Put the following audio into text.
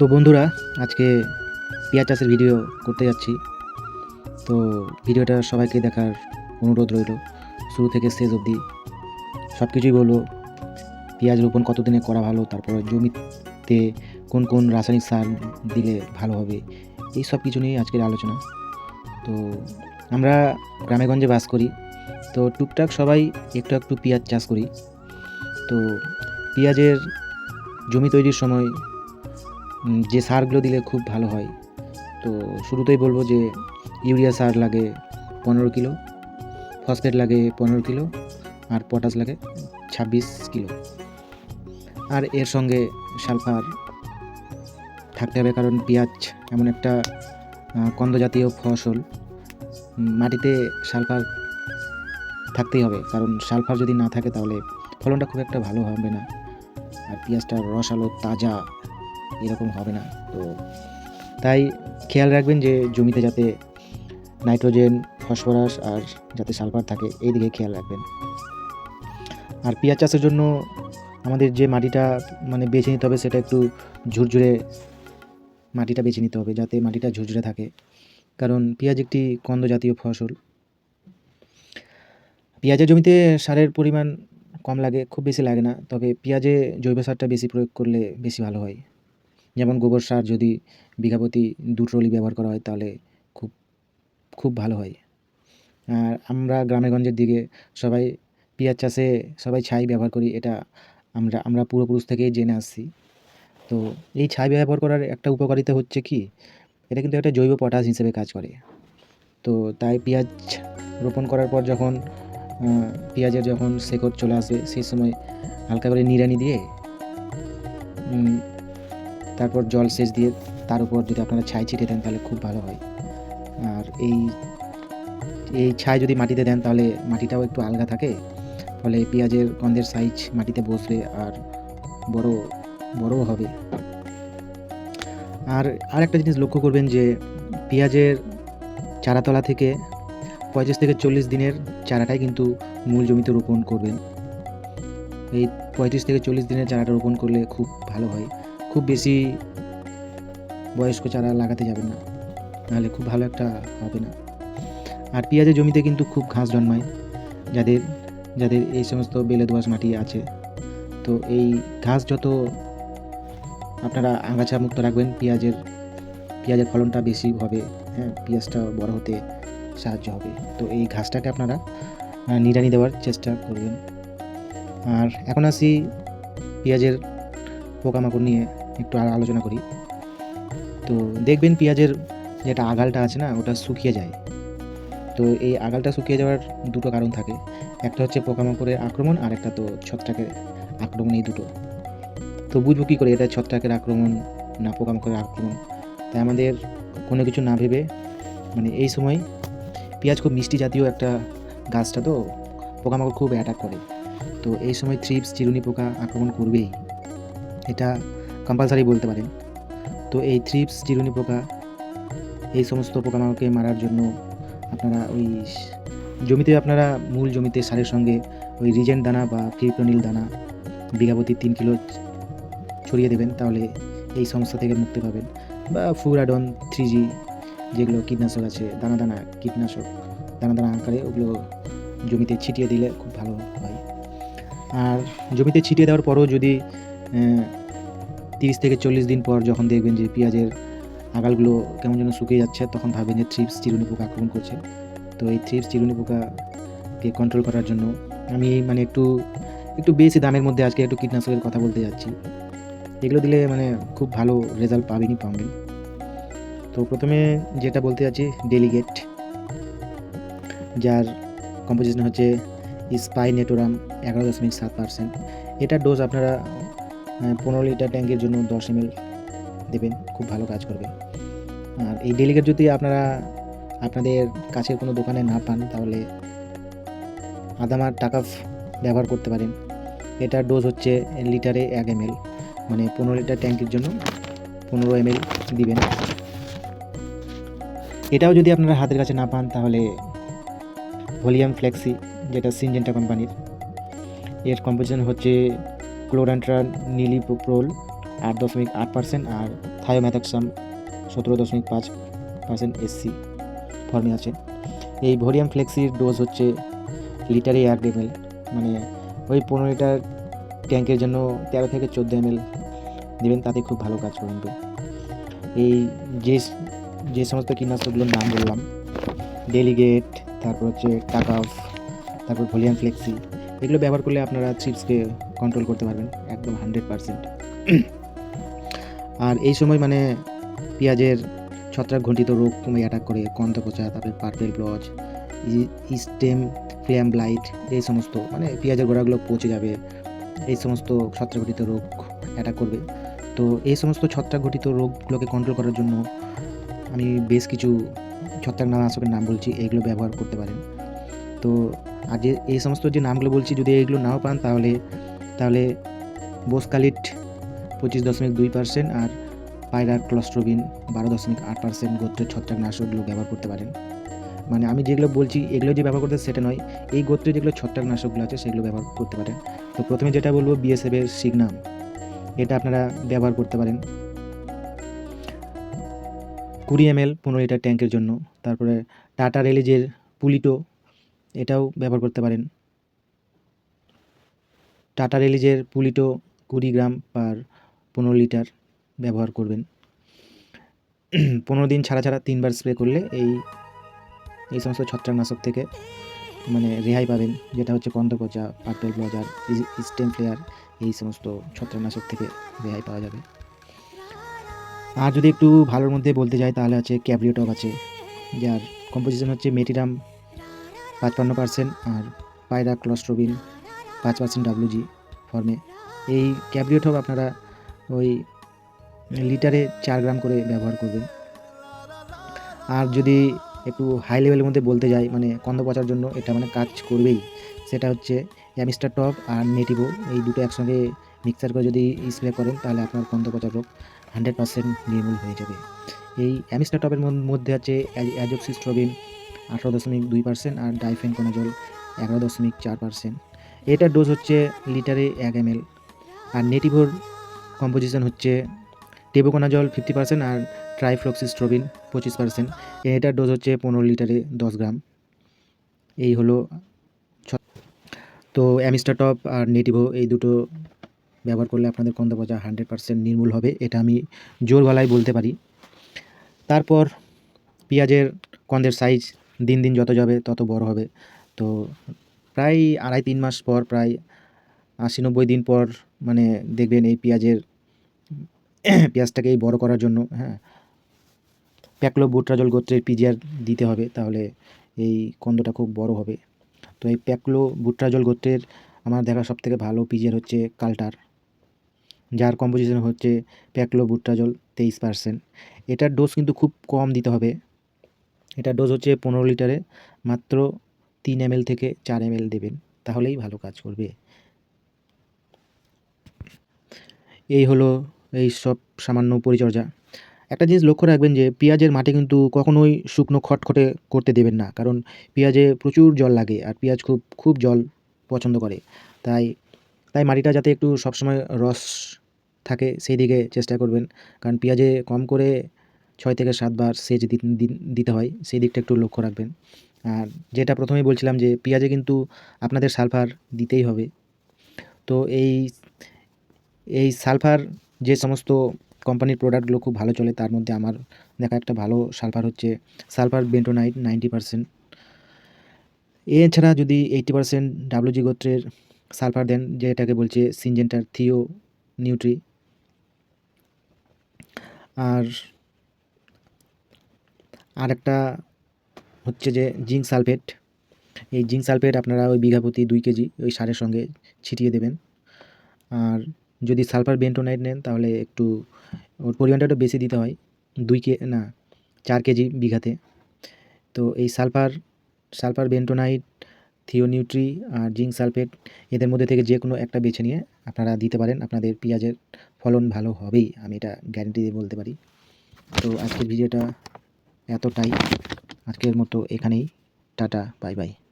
তো বন্ধুরা, আজকে পেঁয়াজ চাষের ভিডিও করতে যাচ্ছি। তো ভিডিওটা সবাইকে দেখার অনুরোধ রইল। শুরু থেকে শেষ অবধি সব কিছুই বলব, পেঁয়াজ রোপণ কতদিনে করা ভালো, তারপর জমিতে কোন কোন রাসায়নিক সার দিলে ভালো হবে, এই সব কিছু নিয়ে আজকের আলোচনা। তো আমরা গ্রামেগঞ্জে বাস করি, তো টুকটাক সবাই একটু একটু পেঁয়াজ চাষ করি। তো পেঁয়াজের জমি তৈরির সময় যে সারগুলো দিলে খুব ভালো হয়। তো শুরুতেই বলব যে ইউরিয়া সার লাগে পনেরো কিলো ফসফেট লাগে পনেরো কিলো আর পটাশ লাগে ছাব্বিশ কিলো। আর এর সঙ্গে সালফার থাকতে হবে কারণ পেঁয়াজ এমন একটা আহ, কন্দ জাতীয় ফসল মাটিতে সালফার থাকতেই হবে কারণ সালফার যদি না থাকে তাহলে ফলনটা খুব একটা ভালো হবে না। আর পেঁয়াজটা রসালো তাজা এরকম হবে না। তো তাই খেয়াল রাখবেন যে জমিতে যাতে নাইট্রোজেন, ফসফরাস আর যাতে সালফার থাকে, এই দিকে খেয়াল রাখবেন। আর পেঁয়াজ চাষের জন্য আমাদের যে মাটিটা মানে বেছে নিতে হবে, সেটা একটু ঝুরঝুরে মাটিটা বেছে নিতে হবে, যাতে মাটিটা ঝুরঝুরে থাকে। কারণ পেঁয়াজ একটি কন্দ জাতীয় ফসল। পেঁয়াজের জমিতে সারের পরিমাণ কম লাগে, খুব বেশি লাগে না, তবে পেঁয়াজে জৈব সারটা বেশি প্রয়োগ করলে বেশি ভালো হয়। যেমন গোবর সার যদি বিঘা প্রতি দু ট্রলি ব্যবহার করা হয়, তাহলে খুব খুব ভালো হয়। আর আমরা গ্রামেগঞ্জের দিকে সবাই পেঁয়াজ চাষে সবাই ছাই ব্যবহার করি, এটা আমরা আমরা পূর্বপুরুষ থেকেই জেনে আসছি। তো এই ছাই ব্যবহার করার একটা উপকারিতা হচ্ছে কি, এটা কিন্তু একটা জৈব পটাশ হিসেবে কাজ করে। তো তাই পেঁয়াজ রোপণ করার পর যখন পেঁয়াজের যখন শেকড় চলে আসে, সেই সময় হালকা করে নিড়ানি দিয়ে তারপর জল সেচ দিয়ে তার উপর যদি আপনারা ছাই ছিটিয়ে দেন তাহলে খুব ভালো হয়। আর এই এই ছাই যদি মাটিতে দেন তাহলে মাটিটাও একটু আলগা থাকে। ফলে পেঁয়াজের গন্ধের সাইজ মাটিতে বসবে আর বড়, বড়ও হবে। আর আর একটা জিনিস লক্ষ্য করবেন যে পেঁয়াজের চারাতলা থেকে পঁয়ত্রিশ থেকে চল্লিশ দিনের চারাটাই কিন্তু মূল জমিতে রোপণ করবেন। এই পঁয়ত্রিশ থেকে চল্লিশ দিনের চারাটা রোপণ করলে খুব ভালো হয়। খুব বেশি বয়স্ক চারা লাগাতে যাবেন না নাহলে খুব ভালো একটা হবে না। আর পেঁয়াজের জমিতে কিন্তু খুব ঘাস জন্মায়, যাদের যাদের এই সমস্ত বেলে দোয়াশ মাটি আছে। তো এই ঘাস যত আপনারা আগাছা মুক্ত রাখবেন, পেঁয়াজের পেঁয়াজের ফলনটা বেশি হবে হ্যাঁ পেঁয়াজটা বড় হতে সাহায্য হবে। তো এই ঘাসটাকে আপনারা নিড়ানি দেওয়ার চেষ্টা করবেন। আর এখন আসি পেঁয়াজের পোকামাকড় নিয়ে। একটু আলোচনা করি। তো দেখবেন পেঁয়াজের যেটা আগালটা আছে না, ওটা শুকিয়ে যায়। তো এই আগালটা শুকিয়ে যাওয়ার দুটো কারণ থাকে। একটা হচ্ছে পোকামাকড়ের আক্রমণ, আর একটা তো ছত্রাকের আক্রমণ এই দুটো। তো বুঝব কী করে, এটা ছত্রাকের আক্রমণ না পোকামাকড়ের আক্রমণ? তাই আমাদের কোনো কিছু না ভেবে মানে এই সময় পেঁয়াজ খুব মিষ্টি জাতীয় একটা গাছটা তো, পোকামাকড় খুব অ্যাটাক করে। তো এই সময় থ্রিপস চিরুনি পোকা আক্রমণ করবেই। এটা কম্পালসারি বলতে পারেন। তো এই থ্রিপস চিরুনি পোকা, এই সমস্ত পোকামাকড়কে মারার জন্য আপনারা ওই জমিতে আপনারা মূল জমিতে সারের সঙ্গে ওই রিজেন্ট দানা বা ফিপ্রোনিল দানা বিঘা প্রতি তিন কিলো ছড়িয়ে দেবেন, তাহলে এই সমস্যা থেকে মুক্তি পাবেন। বা ফুরাডন থ্রি জি যেগুলো কীটনাশক আছে, দানা দানা কীটনাশক, দানা দানা আকারে ওগুলো জমিতে ছিটিয়ে দিলে খুব ভালো হয়। আর জমিতে ছিটিয়ে দেওয়ার পরও যদি তিরিশ থেকে চল্লিশ দিন পর যখন দেখবেন যে পেঁয়াজের আগালগুলো কেমন যেন শুকিয়ে যাচ্ছে, তখন ভাবেন যে থ্রিপস চিরুনি পোকা আক্রমণ করছে। তো এই থ্রিপস চিরুনি পোকাকে কন্ট্রোল করার জন্য আমি মানে একটু একটু বেশি দামের মধ্যে আজকে একটু কীটনাশকের কথা বলতে যাচ্ছি। এগুলো দিলে মানে খুব ভালো রেজাল্ট পাবেনই পাবেন। তো প্রথমে যেটা বলতে যাচ্ছি ডেলিগেট যার কম্পোজিশন হচ্ছে স্পাই নেটোরাম এগারো দশমিক সাত পার্সেন্ট এটার ডোজ আপনারা পনেরো লিটার ট্যাঙ্কের জন্য দশ এম দেবেন, খুব ভালো কাজ করবে। আর এই ডেলিগেট যদি আপনারা, আপনাদের কাছের কোনো দোকানে না পান, তাহলে আদামার টাকা ব্যবহার করতে পারেন। এটার ডোজ হচ্ছে লিটারে এক এম মানে পনেরো লিটার ট্যাঙ্কের জন্য পনেরো এম দিবেন। এটাও যদি আপনারা হাতের কাছে না পান, তাহলে ভলিউম ফ্লেক্সি যেটা সিনজেন্টা কোম্পানির এর কম্পোজিশন হচ্ছে ক্লোরান্ট্রা নিলিপ্রোল আট দশমিক আট পার্সেন্ট আর থায়োম্যাথাক্সাম সতেরো দশমিক পাঁচ পার্সেন্ট এসসি ফর্মে আছে। এই ভোরিয়াম ফ্লেক্সির ডোজ হচ্ছে লিটারে এক এমএল মানে ওই পনেরো লিটার ট্যাঙ্কের জন্য তেরো থেকে চোদ্দ এমএল দেবেন, তাতে খুব ভালো কাজ করবে। এই যে যে সমস্ত কীটনাশকগুলোর নাম বললাম ডেলিগেট তারপর হচ্ছে টাকা তারপর ভলিউম ফ্লেক্সি এগুলো ব্যবহার করলে আপনারা চিপসকে কন্ট্রোল করতে পারবেন, একদম হান্ড্রেড পারসেন্ট আর এই সময় মানে পেঁয়াজের ছত্রাক ঘটিত রোগ তুমি অ্যাটাক করে কন্ত পচা তারপরে purple blotch stemphylium blight এই সমস্ত মানে পেঁয়াজের গোড়াগুলো পচে যাবে, এই সমস্ত ছত্রাক ঘটিত রোগ অ্যাটাক করবে। তো এই সমস্ত ছত্রাক ঘটিত রোগগুলোকে কন্ট্রোল করার জন্য আমি বেশ কিছু ছত্রাকনাশকের নাম বলছি, এগুলো ব্যবহার করতে পারেন। তো আর যে এই সমস্ত যে নামগুলো বলছি, যদি এইগুলো নাও পান, তাহলে তাহলে বোসকালিট পঁচিশ দশমিক দুই পার্সেন্ট আর পায়রা ক্লস্ট্রোবিন বারো দশমিক আট পার্সেন্ট গোত্রের ছত্রাকনাশকগুলো ব্যবহার করতে পারেন। মানে আমি যেগুলো বলছি, এগুলো যে ব্যবহার করতে সেটা নয়, এই গোত্রে যেগুলো ছত্রাকনাশকগুলো আছে, সেগুলো ব্যবহার করতে পারেন। তো প্রথমে যেটা বলব বিএসএফের সিগনাম এটা আপনারা ব্যবহার করতে পারেন। কুড়ি এম এল পনেরো লিটার ট্যাঙ্কের জন্য। তারপরে টাটা রিলিজের পুলিটো এটাও ব্যবহার করতে পারেন। টাটা রিলিজের পুলিটো কুড়ি গ্রাম পার পনেরো লিটার ব্যবহার করবেন। পনেরো দিন ছাড়া ছাড়া তিনবার স্প্রে করলে এই এই সমস্ত ছত্রাকনাশক থেকে মানে রেহাই পাবেন, যেটা হচ্ছে কন্দপচা পার্পেল ব্লজার স্টেম ফ্লেয়ার, এই সমস্ত ছত্রাকনাশক থেকে রেহাই পাওয়া যাবে। আর যদি একটু ভালোর মধ্যে বলতে যাই, তাহলে আছে ক্যাব্রিওটপ আছে, যার কম্পোজিশন হচ্ছে মেটিরাম পাঁচপান্ন পার্সেন্ট আর পায়রা ক্লস্ট্রোবিন পাঁচ পার্সেন্ট ডাব্লিউজি ফর্মে এই ক্যাব্রিওটপ আপনারা ওই লিটারে চার গ্রাম করে ব্যবহার করবেন। আর যদি একটু হাই লেভেলের মধ্যে বলতে যাই মানে কন্দ পচার জন্য এটা মানে কাজ করবেই। সেটা হচ্ছে অ্যামিস্টার টপ আর নেটিভো, এই দুটো একসঙ্গে মিক্সার করে যদি স্প্রে করেন, তাহলে আপনার কন্দ পচার রোগ হান্ড্রেড পার্সেন্ট নির্মূল হয়ে যাবে। এই অ্যামিস্টার টপের মধ্যে আছে অ্যাজক্সিস্ট্রবিন আঠারো দশমিক দুই পার্সেন্ট আর ডাইফেন কোনাজল এগারো দশমিক চার পার্সেন্ট। এটার ডোজ হচ্ছে লিটারে এক এম এল আর নেটিভোর কম্পোজিশন হচ্ছে টেবোকোনাজল ফিফটি পার্সেন্ট আর ট্রাইফ্লক্সিস্ট্রোবিন পঁচিশ পার্সেন্ট। এটার ডোজ হচ্ছে পনেরো লিটারে দশ গ্রাম। এই হলো তো অ্যামিস্টার টপ আর নেটিভো এই দুটো ব্যবহার করলে আপনাদের কন্দ পচা হান্ড্রেড পার্সেন্ট নির্মূল হবে, এটা আমি জোর গলায় বলতে পারি। তারপর পেঁয়াজের কন্দের সাইজ দিন দিন যত যাবে, তত বড় হবে। তো প্রায় আড়াই তিন মাস পর, প্রায় আশি নব্বই দিন পর মানে দেখবেন এই পেঁয়াজের, পেঁয়াজটাকে এই বড় করার জন্য হ্যাঁ প্যাকলো বুটরাজল গোত্রের পিজিআর দিতে হবে, তাহলে এই কন্দটা খুব বড় হবে। তো এই প্যাকলো বুটরাজল গোত্রের আমার দেখা সব থেকে ভালো পিজিআর হচ্ছে কালটার, যার কম্পোজিশন হচ্ছে প্যাকলো বুটরাজল তেইশ পার্সেন্ট এটার ডোজ কিন্তু খুব কম দিতে হবে। এটার ডোজ হচ্ছে পনেরো লিটারে, মাত্র তিন এম থেকে চার এম দেবেন, তাহলেই ভালো কাজ করবে। এই হলো এই সব সামান্য পরিচর্যা। একটা জিনিস লক্ষ্য রাখবেন যে, পেঁয়াজের মাটি কিন্তু কখনোই শুকনো খটখটে করতে দেবেন না, কারণ পেঁয়াজে প্রচুর জল লাগে আর পেঁয়াজ খুব খুব জল পছন্দ করে। তাই তাই মাটিটা যাতে একটু সবসময় রস থাকে, সেই দিকে চেষ্টা করবেন। কারণ পেঁয়াজে কম করে ছয় থেকে সাতবার সেচ দিতে হয়, সেই দিকটা একটু লক্ষ্য রাখবেন। আর যেটা প্রথমেই বলছিলাম যে, পেঁয়াজে কিন্তু আপনাদের সালফার দিতেই হবে। তো এই এই সালফার যে সমস্ত কোম্পানির প্রোডাক্টগুলো খুব ভালো চলে, তার মধ্যে আমার দেখা একটা ভালো সালফার হচ্ছে সালফার বেন্টোনাইট নাইনটি পারসেন্ট। এছাড়া যদি এইটি পারসেন্ট ডাব্লিউজি গোত্রের সালফার দেন যেটাকে বলছে সিনজেন্টার থিও নিউট্রি। আর আর একটা হচ্ছে যে জিঙ্ক সালফেট। এই জিঙ্ক সালফেট আপনারা ওই বিঘা প্রতি দুই কেজি ওই সারের সঙ্গে ছিটিয়ে দেবেন। আর যদি সালফার বেন্টোনাইট নেন তাহলে একটু ওর পরিমাণটা একটু বেশি দিতে হয়, দুই কে, না, চার কেজি বিঘাতে। তো এই সালফার সালফার বেন্টোনাইট, থিওনিউট্রি আর জিঙ্ক সালফেট এদের মধ্যে থেকে যে কোনো একটা বেছে নিয়ে আপনারা দিতে পারেন। আপনাদের পেঁয়াজের ফলন ভালো হবেই, আমি এটা গ্যারেন্টি দিয়ে বলতে পারি। তো আজকের ভিডিওটা এতটাই। আজকের মতো এখানেই। Tata bye bye.